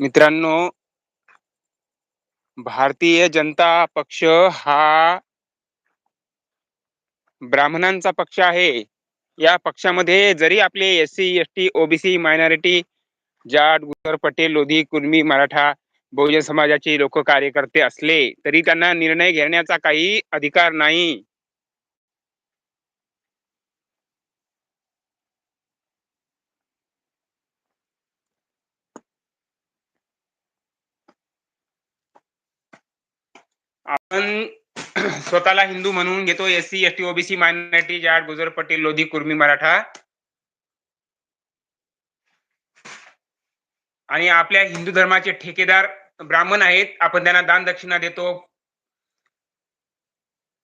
मित्रांनो भारतीय जनता पक्ष हा ब्राह्मणांचा पक्ष आहे. या पक्षामध्ये जरी आपले S C S T OBC minority Jat Gujar Patel Lodhi Kurmi Maratha बहुजन समाजाचे लोक कार्यकर्ते असले तरी त्यांना निर्णय घेण्याचा काही अधिकार नाही. आपण स्वतःला हिंदू म्हणून घेतो. SC ST S T OBC minority Jat Gujar Patel Lodhi Kurmi Maratha. आणि आपल्या हिंदू धर्माचे ठेकेदार ब्राह्मण आहेत. आपण त्यांना दान दक्षिणा देतो.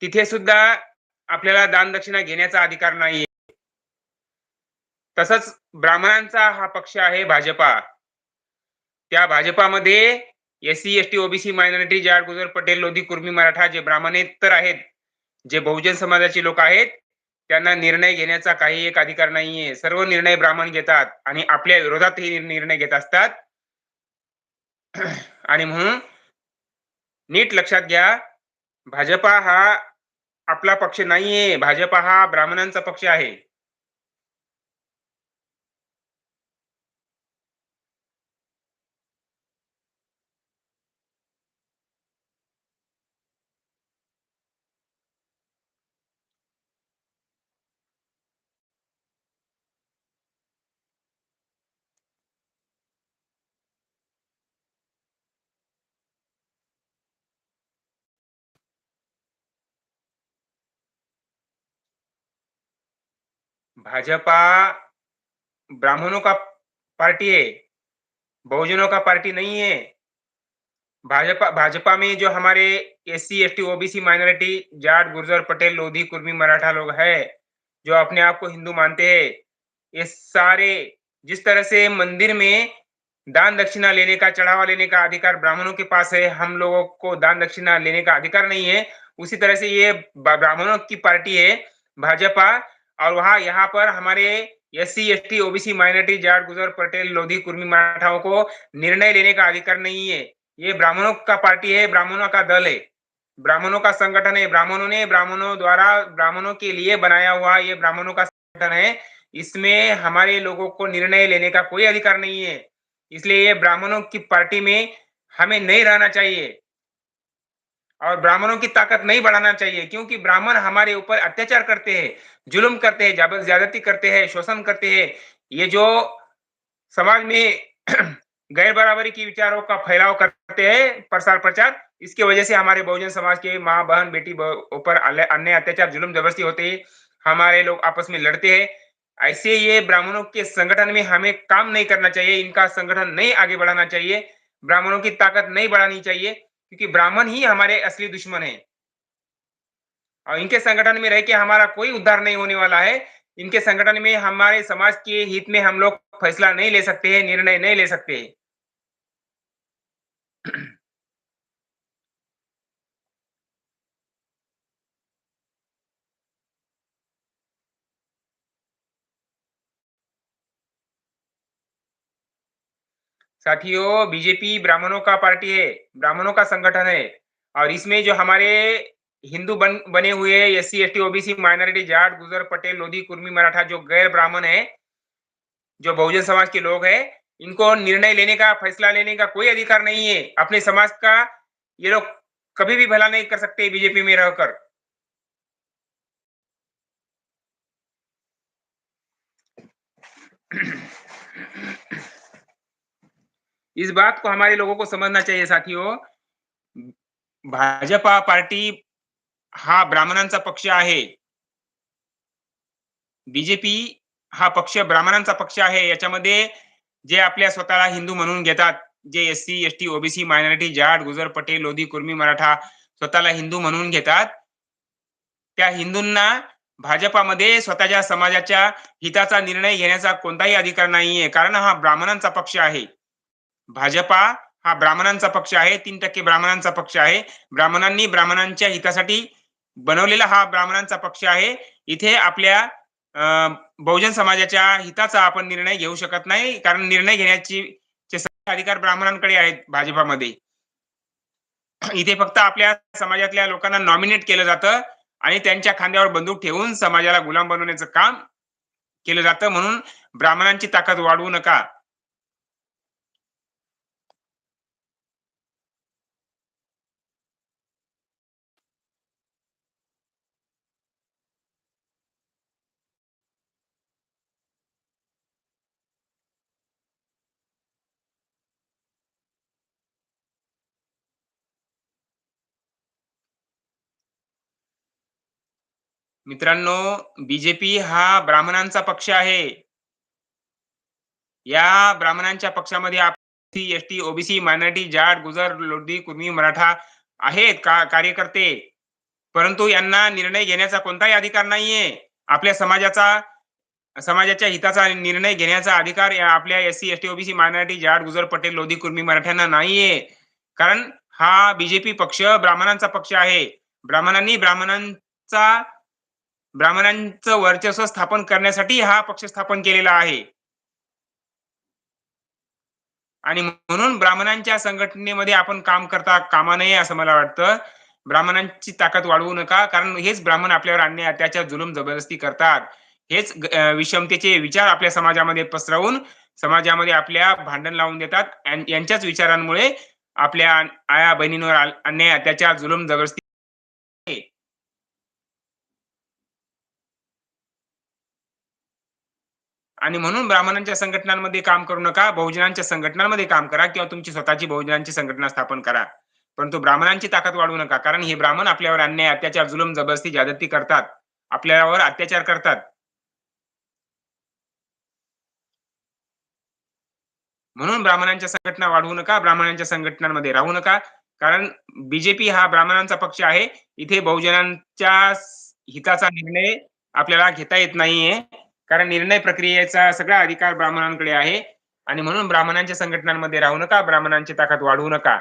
तिथे सुद्धा आपल्याला दान दक्षिणा घेण्याचा अधिकार नाही तसंच ब्राह्मणांचा हा पक्ष आहे भाजपा. त्या भाजपामध्ये S C S T OBC minority Jat Gujar Patel Lodhi Kurmi Maratha जे ब्राह्मणेतर आहेत जे बहुजन समाजाचे लोक आहेत त्यांना निर्णय घेण्याचा काही एक अधिकार नाहीये. सर्व निर्णय ब्राह्मण घेतात आणि आपल्या विरोधात हे निर्णय घेत असतात. आणि म्हणून नीट लक्षात घ्या भाजपा हा आपला पक्ष नाहीये. भाजपा हा ब्राह्मणांचा पक्ष आहे. भाजपा ब्राह्मणों का पार्टी है, बहुजनों का पार्टी नहीं है। भाजपा भाजपा में जो हमारे S C S T OBC minority, Jat, Gurjar, Patel, Lodhi, Kurmi, Maratha लोग है, जो अपने आप को हिंदू मानते हैं, ये सारे जिस तरह से मंदिर में दान दक्षिणा लेने का, चढ़ावा लेने का अधिकार ब्राह्मणों के पास है, हम लोगों को दान दक्षिणा लेने का अधिकार नहीं है, उसी तरह से ये ब्राह्मणों की पार्टी है, भाजपा और वहाँ यहाँ पर हमारे S C S T OBC, minority, Jat, Gujar, Patel, Lodhi, Kurmi मराठाओं को निर्णय लेने का अधिकार नहीं है। ये ब्राह्मणों का पार्टी है, ब्राह्मणों का दल है। ब्राह्मणों का संगठन है। ब्राह्मणों ने ब्राह्मणों द्वारा ब्राह्मणों के लिए बनाया हुआ ये ब्राह्मणों का संगठन है। इसमें हमारे लोगों को निर्णय लेने का कोई अधिकार नहीं है। इसलिए ये ब्राह्मणों की पार्टी में हमें नहीं रहना चाहिए। और ब्राह्मणों की ताकत नहीं बढ़ाना चाहिए, क्योंकि ब्राह्मण हमारे ऊपर अत्याचार करते हैं, जुल्म करते हैं ज्यादती करते हैं, शोषण करते हैं। ये जो समाज में गैर बराबरी की विचारों का फैलाव करते हैं, प्रसार प्रचार, इसकी वजह से हमारे बहुजन समाज के माँ, बहन, बेटी ऊपर अन्य अत्याचार, जुल्म, ज़बरदस्ती होते हैं, हमारे लोग आपस में लड़ते हैं। ऐसे ये ब्राह्मणों के संगठन में हमें काम नहीं करना चाहिए, इनका संगठन नहीं आगे बढ़ाना चाहिए, ब्राह्मणों की ताकत नहीं बढ़ानी चाहिए। क्योंकि ब्राह्मण ही हमारे असली दुश्मन है। और इनके संगठन में रह के हमारा कोई उद्धार नहीं होने वाला है। इनके संगठन में हमारे समाज के हित में हम लोग फैसला नहीं ले सकते हैं, निर्णय नहीं ले सकते हैं। साथियों, बीजेपी ब्राह्मणों का पार्टी है, ब्राह्मणों का संगठन है, और इसमें जो हमारे हिंदू बन, बने हुए S C S T OBC, minority, Jat, Gujar, Patel, Lodhi, Kurmi, Maratha, जो गैर ब्राह्मण है, जो बहुजन समाज के लोग हैं, इनको निर्णय लेने का, फैसला लेने का कोई अधिकार नहीं है। अपने समाज का ये लोग कभी भी भला नहीं कर सकते बीजेपी में रहकर। इस बात को हमारे लोगों को समझना चाहिए साथियों भाजपा पार्टी हा ब्राह्मणांचा पक्ष आहे. बीजेपी हा पक्ष ब्राह्मणांचा पक्ष आहे. याच्यामध्ये जे आपल्या स्वतःला हिंदू म्हणून घेतात जे S C S T OBC minority Jat Gujar Patel Lodhi Kurmi Maratha स्वतःला हिंदू म्हणून घेतात. त्या हिंदूंना भाजपामध्ये स्वतःच्या समाजाच्या हिताचा निर्णय घेण्याचा कोणताही अधिकार नाहीये. कारण हा ब्राह्मणांचा पक्ष आहे. भाजपा हा ब्राह्मणांचा पक्ष आहे तीन टक्के ब्राह्मणांचा पक्ष आहे. ब्राह्मणांनी ब्राह्मणांच्या हितासाठी बनवलेला हा ब्राह्मणांचा पक्ष आहे. इथे आपल्या बहुजन समाजाच्या हिताचा आपण निर्णय घेऊ शकत नाही कारण निर्णय घेण्याची अधिकार ब्राह्मणांकडे आहेत भाजपामध्ये. इथे फक्त आपल्या समाजातल्या लोकांना नॉमिनेट केलं जातं आणि त्यांच्या खांद्यावर बंदूक ठेवून समाजाला गुलाम बनवण्याचं काम केलं जातं म्हणून ब्राह्मणांची ताकद वाढवू नका. मित्रांनो बीजेपी हा ब्राह्मणांचा पक्ष आहे. या ब्राह्मणांच्या पक्षामध्ये S T OBC minority Jat Gujar Lodhi Kurmi Maratha आहेत का कार्यकर्ते. परंतु यांना निर्णय घेण्याचा कोणताही अधिकार नाहीये. आपल्या समाजाचा समाजाच्या हिताचा निर्णय घेण्याचा अधिकार आपल्या S C S T OBC minority Jat Gujar Patel Lodhi Kurmi मराठ्यांना नाहीये. कारण हा बीजेपी पक्ष ब्राह्मणांचा पक्ष आहे. ब्राह्मणांनी ब्राह्मणांचा ब्राह्मणांचं वर्चस्व स्थापन करण्यासाठी हा पक्ष स्थापन केलेला आहे. आणि म्हणून ब्राह्मणांच्या संघटनेमध्ये आपण काम करता कामा नये असं मला वाटतं. ब्राह्मणांची ताकद वाढवू नका कारण हेच ब्राह्मण आपल्यावर अन्याय अत्याचार जुलूम जबरदस्ती करतात. हेच विषमतेचे विचार आपल्या समाजामध्ये पसरवून समाजामध्ये आपल्या भांडण लावून देतात. यांच्याच विचारांमुळे आपल्या आया बहिणींवर अन्याय अत्याचार जुलूम जबरदस्ती आणि म्हणून ब्राह्मणांच्या संघटनांमध्ये काम करू नका बहुजनांच्या संघटनांमध्ये काम करा किंवा तुमची स्वतःची बहुजनांची संघटना स्थापन करा. परंतु ब्राह्मणांची ताकद वाढवू नका कारण हे ब्राह्मण आपल्यावर अन्याय अत्याचार जुलम जबरदस्ती जादती करतात. आपल्यावर अत्याचार करतात. म्हणून ब्राह्मणांच्या संघटना वाढवू नका ब्राह्मणांच्या संघटनांमध्ये राहू नका. कारण बीजेपी हा ब्राह्मणांचा पक्ष आहे. इथे बहुजनांच्या हिताचा निर्णय आपल्याला घेता येत नाहीये. कारण निर्णय प्रक्रियेचा सगळा अधिकार ब्राह्मणांकडे आहे. आणि म्हणून ब्राह्मणांच्या संघटनांमध्ये राहू नका ब्राह्मणांची ताकद वाढवू नका.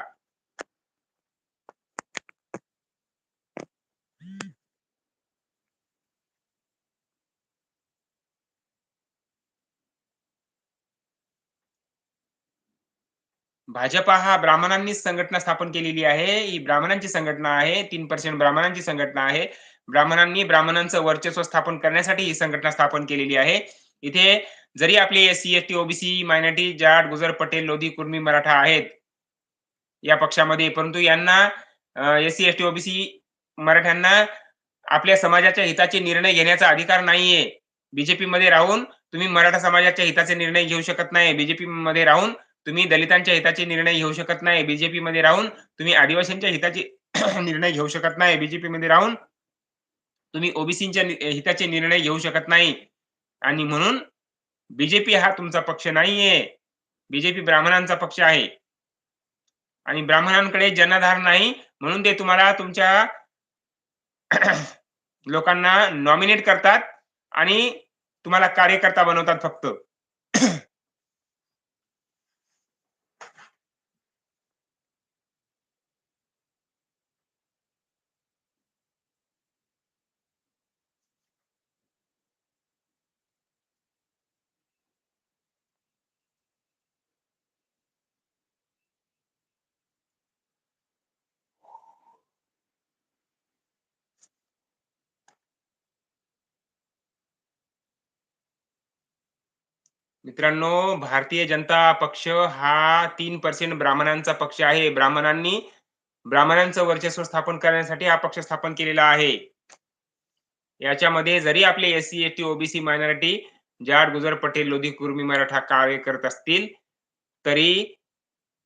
भाजपा हा ब्राह्मणांनीच संघटना स्थापन केलेली आहे. ही ब्राह्मणांची संघटना आहे. तीन पर्सेंट ब्राह्मणांची संघटना आहे. ब्राह्मणांनी ब्राह्मणांचं वर्चस्व स्थापन करण्यासाठी ही संघटना स्थापन केलेली आहे. इथे जरी आपले S C S T OBC minority Jat Gujar Patel Lodhi Kurmi Maratha आहेत. या पक्षामध्ये परंतु यांना S C S T OBC मराठ्यांना आपल्या समाजाच्या हिताचे निर्णय घेण्याचा अधिकार नाहीये. बीजेपी मध्ये राहून तुम्ही मराठा समाजाच्या हिताचे निर्णय घेऊ शकत नाही. बीजेपी मध्ये राहून तुम्ही दलितांच्या हिताचे निर्णय घेऊ शकत नाही. बीजेपी मध्ये राहून तुम्ही आदिवासींच्या हिताचे निर्णय घेऊ शकत नाही. बीजेपी मध्ये राहून तुम्ही ओबीसीच्या हिताचे निर्णय घेऊ शकत नाही. आणि म्हणून बीजेपी हा तुमचा पक्ष नाहीये. बीजेपी ब्राह्मणांचा पक्ष आहे. आणि ब्राह्मणांकडे जनाधार नाही म्हणून ते तुम्हाला तुमच्या लोकांना नॉमिनेट करतात आणि तुम्हाला कार्यकर्ता बनवतात फक्त. मित्रांनो भारतीय जनता पक्ष हा तीन पर्सेंट ब्राह्मणांचा पक्ष आहे. ब्राह्मणांनी ब्राह्मणांचं वर्चस्व स्थापन करण्यासाठी हा पक्ष स्थापन केलेला आहे. याच्यामध्ये जरी आपले S C S T OBC minority Jat Gujar Patel Lodhi Kurmi Maratha कार्य करत असतील तरी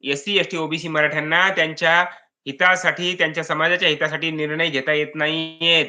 S C S T OBC मराठ्यांना त्यांच्या हितासाठी त्यांच्या समाजाच्या हितासाठी निर्णय घेता येत नाहीयेत.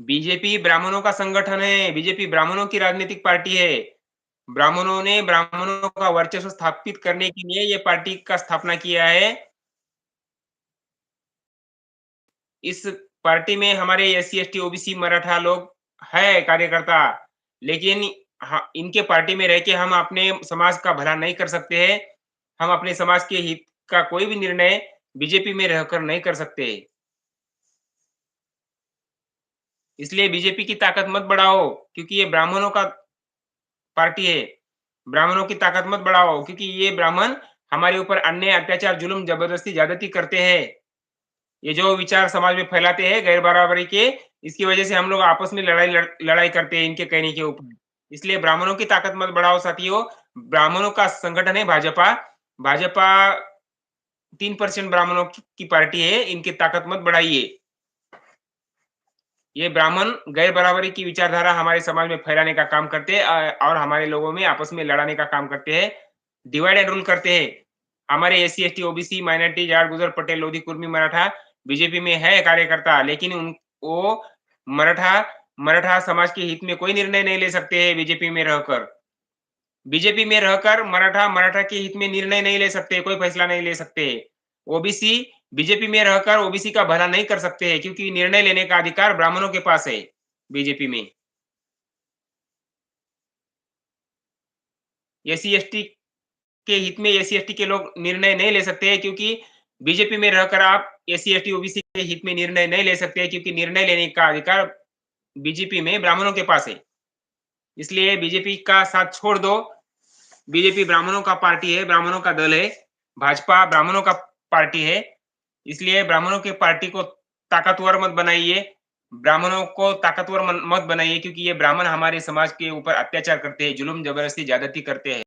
बीजेपी ब्राह्मणों का संगठन है, बीजेपी ब्राह्मणों की राजनीतिक पार्टी है। ब्राह्मणों ने ब्राह्मणों का वर्चस्व स्थापित करने के लिए ये पार्टी का स्थापना किया है। इस पार्टी में हमारे S C S T OBC, Maratha लोग है, कार्यकर्ता। लेकिन इनके पार्टी में रह के हम अपने समाज का भला नहीं कर सकते हैं। हम अपने समाज के हित का कोई भी निर्णय बीजेपी में रहकर नहीं कर सकते। इसलिए बीजेपी की ताकत मत बढ़ाओ क्योंकि ये ब्राह्मणों का पार्टी है। ब्राह्मणों की ताकत मत बढ़ाओ क्योंकि ये ब्राह्मण हमारे ऊपर अन्य अत्याचार जुल्म ज़बरदस्ती ज्यादती करते हैं। ये जो विचार समाज में फैलाते हैं गैर बराबरी के इसकी वजह से हम लोग आपस में लड़ाई लड़, लड़ाई करते हैं इनके कहने के ऊपर। इसलिए ब्राह्मणों की ताकत मत बढ़ाओ साथियों। ब्राह्मणों का संगठन है भाजपा। भाजपा तीन परसेंट ब्राह्मणों की पार्टी है इनकी ताकत मत बढ़ाइए। ये ब्राह्मण गैर बराबरी की विचारधारा हमारे समाज में फैलाने का काम करते हैं और हमारे लोगों में आपस में लड़ाने का काम करते हैं डिवाइड एंड रूल करते हैं। हमारे S C S T OBC minority Jat Gujar Patel, Lodhi, Kurmi, Maratha BJP में है कार्यकर्ता, लेकिन उन, वो मराठा मराठा समाज के हित में कोई निर्णय नहीं ले सकते हैं बीजेपी में रहकर। बीजेपी में रहकर मराठा मराठा के हित में निर्णय नहीं ले सकते, कोई फैसला नहीं ले सकते। ओबीसी बीजेपी में रहकर ओबीसी का भला नहीं कर सकते हैं, क्योंकि निर्णय लेने का अधिकार ब्राह्मणों के पास है, बीजेपी में। एस सी के हित में एस सी के लोग निर्णय नहीं ले सकते हैं, क्योंकि बीजेपी में रहकर आप एस सी ओबीसी के हित में निर्णय नहीं ले सकते हैं, क्योंकि निर्णय लेने का अधिकार बीजेपी में ब्राह्मणों के पास है। इसलिए बीजेपी का साथ छोड़ दो। बीजेपी ब्राह्मणों का पार्टी है, ब्राह्मणों का दल है। भाजपा ब्राह्मणों का पार्टी है। इसलिए ब्राह्मणों की पार्टी को ताकतवर मत बनाइए। ब्राह्मणों को ताकतवर मत बनाइए क्योंकि ये ब्राह्मण हमारे समाज के ऊपर अत्याचार करते हैं, जुल्म, ज़बरदस्ती, ज्यादती करते हैं।